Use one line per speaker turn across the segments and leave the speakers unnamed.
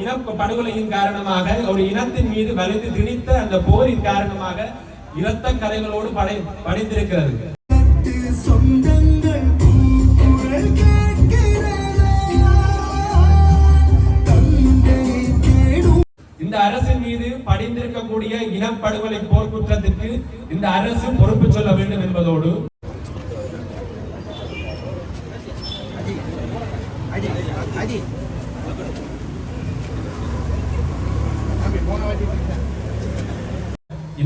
இன படுகொலையின் காரணமாக ஒரு இனத்தின் மீது வலிந்து திணித்த அந்த போரின் காரணமாக இரத்த கதைகளோடு படை படைந்திருக்கிறது இந்த அரசின் மீது படிந்திருக்கக்கூடிய இனப்படுகொலை போர்க்குற்றத்திற்கு இந்த அரசு பொறுப்பு சொல்ல வேண்டும் என்பதோடு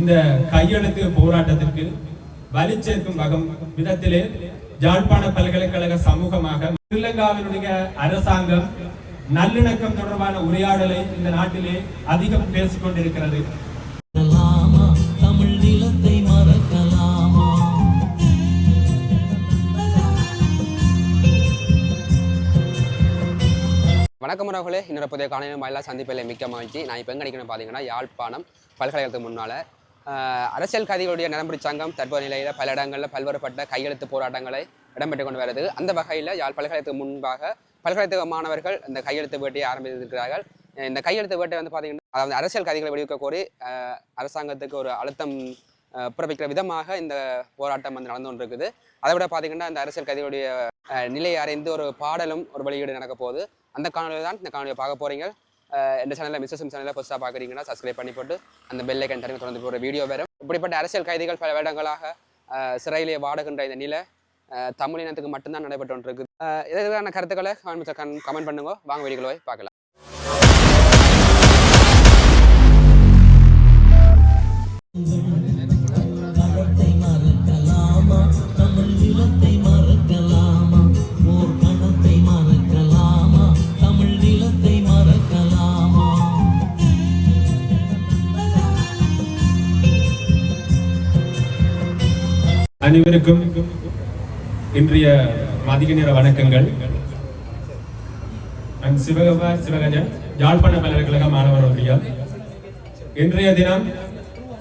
இந்த கையெழுத்து போராட்டத்திற்கு வலி சேர்க்கும் வகம் விதத்திலே யாழ்ப்பாண பல்கலைக்கழக சமூகமாக ஸ்ரீலங்காவினுடைய அரசாங்கம் நல்லிணக்கம் தொடர்பான உரையாடலை இந்த நாட்டிலே அதிகம் பேசிக் கொண்டிருக்கிறது
மறக்கலாமா? தமிழ் நிலத்தை மறக்கலாமா?
வணக்கம் உறவுகளே. இன்னொரு புதிய காலையில் மயிலா சந்திப்பில் மிக்க மகிழ்ச்சி. நான் இப்போ எங்கே நிற்கணும் பார்த்தீங்கன்னா யாழ்ப்பாணம் பல்கலைக்கழகத்துக்கு முன்னால் அரசியல் கைதிகளுடைய நலம்புரி சங்கம் தற்போது நிலையில் பல இடங்களில் பல்வேறுபட்ட கையெழுத்து போராட்டங்களை இடம்பெற்று கொண்டு வருது. அந்த வகையில் யாழ் பல்கலைக்கழகத்துக்கு முன்பாக பல்கலைக்கழக மாணவர்கள் இந்த கையெழுத்து வேட்டையை ஆரம்பித்திருக்கிறார்கள். இந்த கையெழுத்து வேட்டை வந்து பார்த்தீங்கன்னா அதாவது அரசியல் கைதிகளை விடுவிக்க கோரி அரசாங்கத்துக்கு ஒரு அழுத்தம் புறப்பிக்கிற பிறப்பிக்கிற விதமாக இந்த போராட்டம் வந்து நடந்து கொண்டிருக்குது. அதை விட பார்த்தீங்கன்னா இந்த அரசியல் கைதிகளுடைய நிலையை அறிந்து ஒரு பாடலும் ஒரு வெளியீடு நடக்க போகுது. அந்த காணொலி தான் இந்த காணொலியை பார்க்க போறீங்க. எந்த இந்த சேனலில் மிஸ்ஸஸ் சேனலில் புதுசாக பார்க்குறீங்கன்னா சப்ஸ்கிரைப் பண்ணி போட்டு அந்த பெல்லை ஐக்கன் தொடர்ந்து போகிற வீடியோ வரும். இப்படிப்பட்ட அரசியல் கைதிகள் பல வருடங்களாக சிறையிலே வாடுகின்ற இந்த நிலை அஹ், தமிழினத்துக்கு மட்டும்தான் நடைபெற்று இருக்குது இதற்கான கருத்துக்களை கமெண்ட் பண்ணுங்க. வாங்க வீடியோக்களை போய் பார்க்கலாம்.
அனைவருக்கும் இன்றைய மதிய நேர வணக்கங்கள். நான் சிவகுமார் சிவகஜன் யாழ்ப்பாண பல்கலைக்கழக மாணவர் ஒன்றியம் இன்றைய தினம்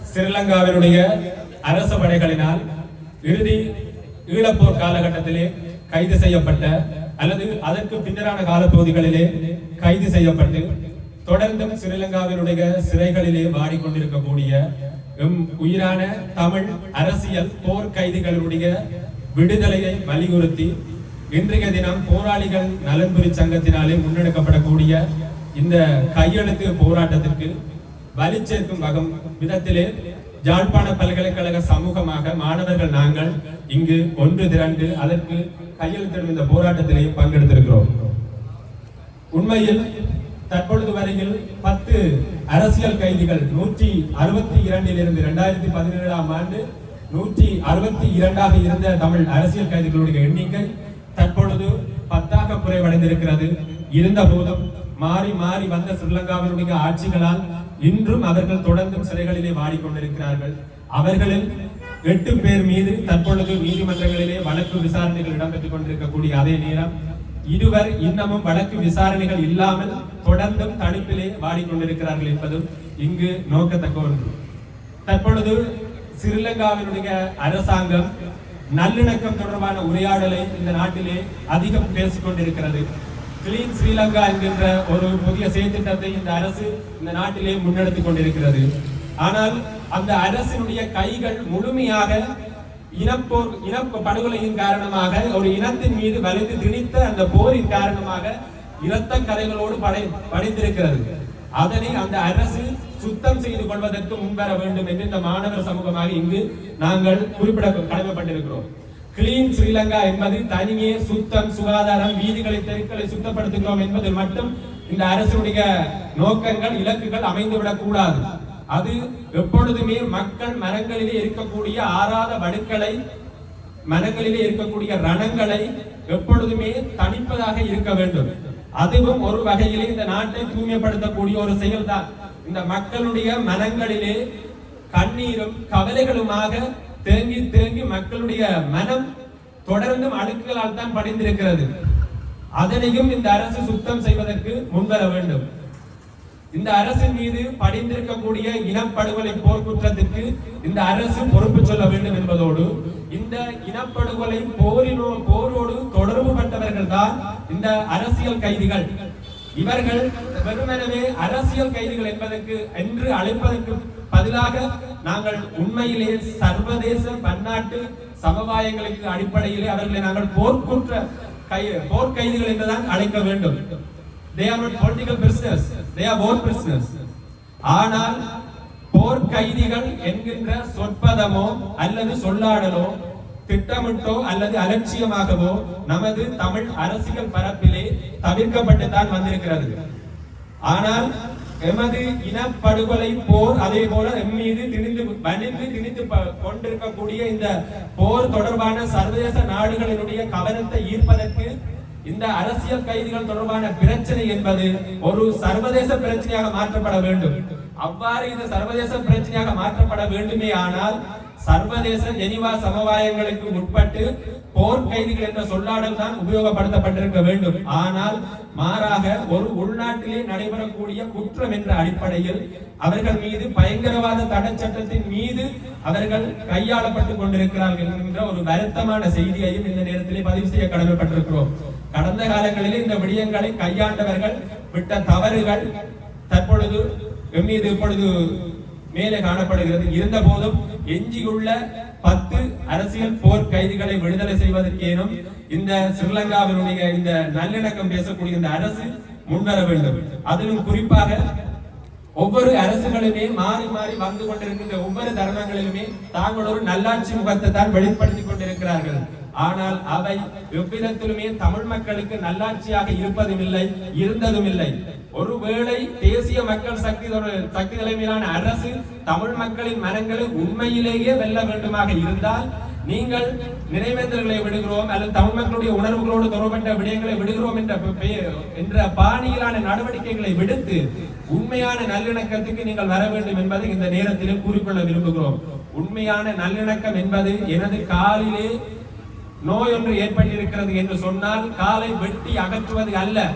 ஸ்ரீலங்காவினுடைய அரச படைகளினால் இறுதி ஈழப்போர் காலகட்டத்திலே கைது செய்யப்பட்ட அல்லது அதற்கு பின்னரான காலப்பகுதிகளிலே கைது செய்யப்பட்டு தொடர்ந்தும் ஸ்ரீலங்காவினுடைய சிறைகளிலே வாடிக்கொண்டிருக்கக்கூடிய எம் உயிரான தமிழ் அரசியல் போர் கைதிகளுடைய விடுதலையை வலியுறுத்தி இன்றைய தினம் போராளிகள் நலன்புரி சங்கத்தினாலே முன்னெடுக்கப்படக்கூடிய இந்த கையெழுத்து போராட்டத்திற்கு வலி சேர்க்கும் வகம் விதத்திலே யாழ்ப்பாண பல்கலைக்கழக சமூகமாக மாணவர்கள் நாங்கள் இங்கு ஒன்று திரண்டு அதற்கு கையெழுத்திடும் இந்த போராட்டத்திலே பங்கெடுத்திருக்கிறோம். உண்மையில் தற்பொழுது வரையில் பத்து அரசியல் கைதிகள் நூற்றி அறுபத்தி இரண்டில் இருந்து இரண்டாயிரத்தி பதினேழாம் ஆண்டு நூற்றி அறுபத்தி இரண்டாக இருந்த தமிழ் அரசியல் கைதிகளுடைய எண்ணிக்கை தற்பொழுது பத்தாக குறைவடைந்திருக்கிறது. இருந்த போதும் மாறி மாறி வந்த ஸ்ரீலங்காவினுடைய ஆட்சிகளால் இன்றும் அவர்கள் தொடர்ந்தும் சிறைகளிலே வாடிக்கொண்டிருக்கிறார்கள். அவர்களில் எட்டு பேர் மீது தற்பொழுது நீதிமன்றங்களிலே வழக்கு விசாரணைகள் இடம்பெற்றுக் கொண்டிருக்கக்கூடிய அதே நேரம் இருவர் இன்னமும் வழக்கு விசாரணைகள் இல்லாமல் தொடர்ந்தும் தடுப்பிலே வாடிக்கொண்டிருக்கிறார்கள் என்பதும் இங்கு நோக்கத்தக்க ஒன்று தற்பொழுது ஸ்ரீலங்காவினுடைய அரசாங்கம் நல்லிணக்கம் தொடர்பான உரையாடலை இந்த நாட்டிலே அதிகம் பேசிக்கொண்டிருக்கிறது. கிளீன் ஸ்ரீலங்கா என்கின்ற ஒரு புதிய செயற்திட்டத்தை இந்த அரசு இந்த நாட்டிலே முன்னெடுத்துக் கொண்டிருக்கிறது. ஆனால் அந்த அரசினுடைய கைகள் முழுமையாக இனப்போர் இன படுகொலையின் காரணமாக ஒரு இனத்தின் மீது வலிந்து திணித்த அந்த போரின் காரணமாக இரத்த கரைகளோடு படை படைந்திருக்கிறது அதனை அந்த அரசு சுத்தம் செய்து கொள்வதற்கு முன்வர வேண்டும் என்று இந்த மாணவர் சமூகமாக இங்கு நாங்கள் குறிப்பிட கடமைப்பட்டிருக்கிறோம். கிளீன் ஸ்ரீலங்கா என்பது தனியே சுத்தம் சுகாதாரம் வீதிகளை தெருக்களை சுத்தப்படுத்துகிறோம் என்பது மட்டும் இந்த அரசுடைய நோக்கங்கள் இலக்குகள் அமைந்துவிடக் கூடாது. அது எப்பொழுதுமே மக்கள் மரங்களிலே இருக்கக்கூடிய ஆறாத வடுக்களை மரங்களிலே இருக்கக்கூடிய ரணங்களை எப்பொழுதுமே தணிப்பதாக இருக்க வேண்டும். அதுவும் ஒரு வகையிலே இந்த நாட்டை தூய்மைப்படுத்தக்கூடிய ஒரு செயல்தான். இந்த மக்களுடைய மனங்களிலே கண்ணீரும் கவலைகளுமாக தேங்கி தேங்கி மக்களுடைய மனம் தொடர்ந்தும் அழுக்குகளால் தான் படிந்திருக்கிறது. அதனையும் இந்த அரசு சுத்தம் செய்வதற்கு முன்வர வேண்டும். இந்த அரசின் மீது படிந்திருக்கக்கூடிய இனப்படுகொலை போர்க்குற்றத்திற்கு இந்த அரசு பொறுப்பு சொல்ல வேண்டும் என்பதோடு இந்த இனப்படுகொலை போரினோ போரோடு தொடர்பு பட்டவர்கள் தான் இந்த அரசியல் கைதிகள். இவர்கள் வெறுமனவே அரசியல் கைதிகள் என்பதற்கு என்று அழைப்பதற்கு பதிலாக நாங்கள் உண்மையிலே சர்வதேச பன்னாட்டு சமவாயங்களுக்கு அடிப்படையிலே அவர்களை நாங்கள் போர்க்குற்ற கை போர்க்கைதிகள் என்றுதான் அழைக்க வேண்டும். They are political business prisoners they are war prisoners. ஆனால் போர் கைதிகள் என்கின்ற சொற்பதமோ அல்லது சொல்லாடலோ திட்டமிட்டோ அல்லது அலட்சியமாகவோ நமது தமிழ் அரசியல் பரப்பிலே தவிர்க்கப்பட்டு தான் வந்திருக்கிறது. ஆனால் எமது இனப்படுகொலை போர் அதே போல எம் மீது திணிந்து வணிந்து திணித்து கொண்டிருக்கக்கூடிய இந்த போர் தொடர்பான சர்வதேச நாடுகளினுடைய கவனத்தை ஈர்ப்பதற்கு இந்த அரசியல் கைதிகள் தொடர்பான பிரச்சனை என்பது ஒரு சர்வதேச பிரச்சனையாக மாற்றப்பட வேண்டும். அவ்வாறு இது சர்வதேச பிரச்சனையாக மாற்றப்பட வேண்டுமே ஆனால் சர்வதேச ஜெனிவா சமவாயங்களுக்கு உட்பட்டு போர் கைதிகள் என்ற சொல்லாடல் தான் உபயோகப்படுத்தப்பட்டிருக்க வேண்டும். ஆனால் மாறாக ஒரு உள்நாட்டிலே நடைபெறக்கூடிய குற்றம் என்ற அடிப்படையில் அவர்கள் மீது பயங்கரவாத தடை சட்டத்தின் மீது அவர்கள் கையாளப்பட்டுக் கொண்டிருக்கிறார்கள் என்கின்ற ஒரு வருத்தமான செய்தியையும் இந்த நேரத்திலே பதிவு செய்ய கடமைப்பட்டிருக்கிறோம். கடந்த காலங்களிலே இந்த விடயங்களை கையாண்டவர்கள் விட்ட தவறுகள் தற்பொழுது எம்மீது இப்பொழுது மேலே காணப்படுகிறது. இருந்த போதும் எஞ்சியுள்ள பத்து அரசியல் போர் கைதிகளை விடுதலை செய்வதற்கேனும் இந்த ஸ்ரீலங்காவினுடைய இந்த நல்லிணக்கம் பேசக்கூடிய இந்த அரசு முன்வர வேண்டும். அதிலும் குறிப்பாக ஒவ்வொரு அரசுகளுமே மாறி மாறி வந்து கொண்டிருக்கின்ற ஒவ்வொரு தருணங்களிலுமே தாங்கள் ஒரு நல்லாட்சி முகத்தை தான் வெளிப்படுத்திக் கொண்டிருக்கிறார்கள். ஆனால் அவை எவ்விதத்திலுமே தமிழ் மக்களுக்கு நல்லாட்சியாக இருப்பதும் இல்லை இருந்ததும் இல்லை ஒருவேளை தேசிய மக்கள் சக்தி சக்தி தலைமையிலான அரசு தமிழ் மக்களின் மனங்களை உண்மையிலேயே வெல்ல வேண்டுமாக இருந்தால் நீங்கள் நினைவேந்தல்களை விடுகிறோம் அல்லது தமிழ் மக்களுடைய உணர்வுகளோடு தொடர்பட்ட விடயங்களை விடுகிறோம் என்ற என்ற பாணியிலான நடவடிக்கைகளை விடுத்து உண்மையான நல்லிணக்கத்துக்கு நீங்கள் வர வேண்டும் என்பதை இந்த நேரத்தில் கூறிக்கொள்ள விரும்புகிறோம். உண்மையான நல்லிணக்கம் என்பது எனது காலிலே நோய் ஒன்று ஏற்பட்டிருக்கிறது என்று சொன்னால் காலை வெட்டி அகற்றுவது அல்ல.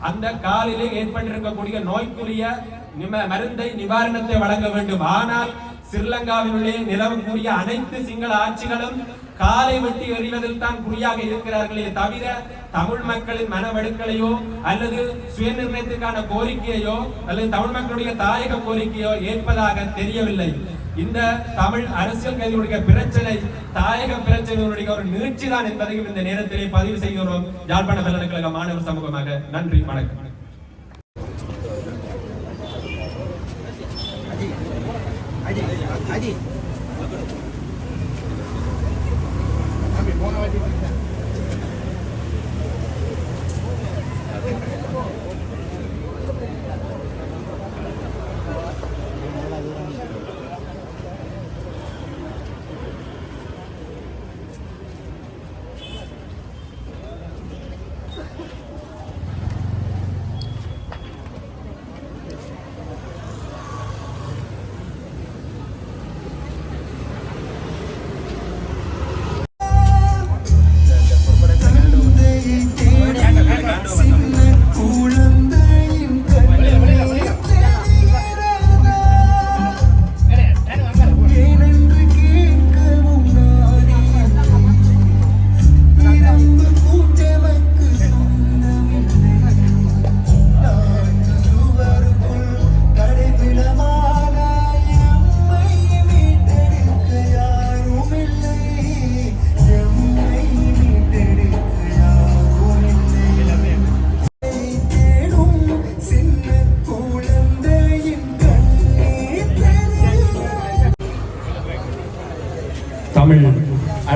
அந்த காலிலே ஏற்பட்டிருக்கக்கூடிய நோய்க்குரிய நிம- மருந்தை நிவாரணத்தை வழங்க வேண்டும். ஆனால் ஸ்ரீலங்காவினுள்ளே நிலவக்கூடிய அனைத்து சிங்கள ஆட்சிகளும் காலை வெட்டி எறிவதில் தான் குறியாக இருக்கிறார்களே தவிர தமிழ் மக்களின் மனவெடுக்கலையோ அல்லது சுயநிர்ணயத்துக்கான கோரிக்கையோ அல்லது தமிழ் மக்களுடைய தாயக கோரிக்கையோ ஏற்பதாக தெரியவில்லை. இந்த தமிழ் அரசியல் கைதிகளுடைய பிரச்சனை தாயக பிரச்சனைகளுடைய ஒரு நீட்சி தான் என்பதையும் இந்த நேரத்திலே பதிவு செய்கிறோம் யாழ்ப்பாண பல்கலைக்கழக மாணவர் சமூகமாக. நன்றி வணக்கம்.
தந்தையை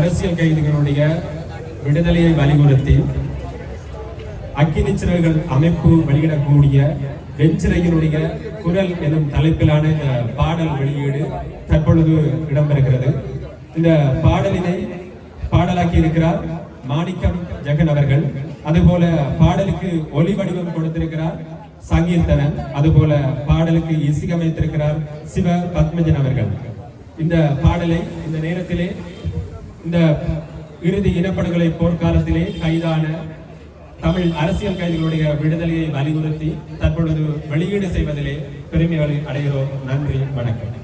அரசியல் கைதிகளுடைய விடுதலையை வலியுறுத்தி அக்கினி சிறகுகள் அமைப்பு வெளியிடக்கூடிய வெஞ்சிறையினுடைய குரல் எனும் தலைப்பிலான இந்த பாடல் வெளியீடு தற்பொழுது இடம்பெறுகிறது. இந்த பாடலினை பாடலாக்கி இருக்கிறார் மாணிக்கம் ஜெகன் அவர்கள். அதுபோல பாடலுக்கு ஒலி வடிவம் கொடுத்திருக்கிறார் சங்கீர்த்தனன். அதுபோல பாடலுக்கு இசையமைத்திருக்கிறார் சிவ பத்மஜன் அவர்கள். இந்த பாடலை இந்த நேரத்திலே இந்த இறுதி இனப்படுகொலை போர்க்காலத்திலே கைதான தமிழ் அரசியல் கைதிகளுடைய விடுதலையை வலியுறுத்தி தற்பொழுது வெளியீடு செய்வதிலே பெருமை அடைகிறோம். நன்றி வணக்கம்.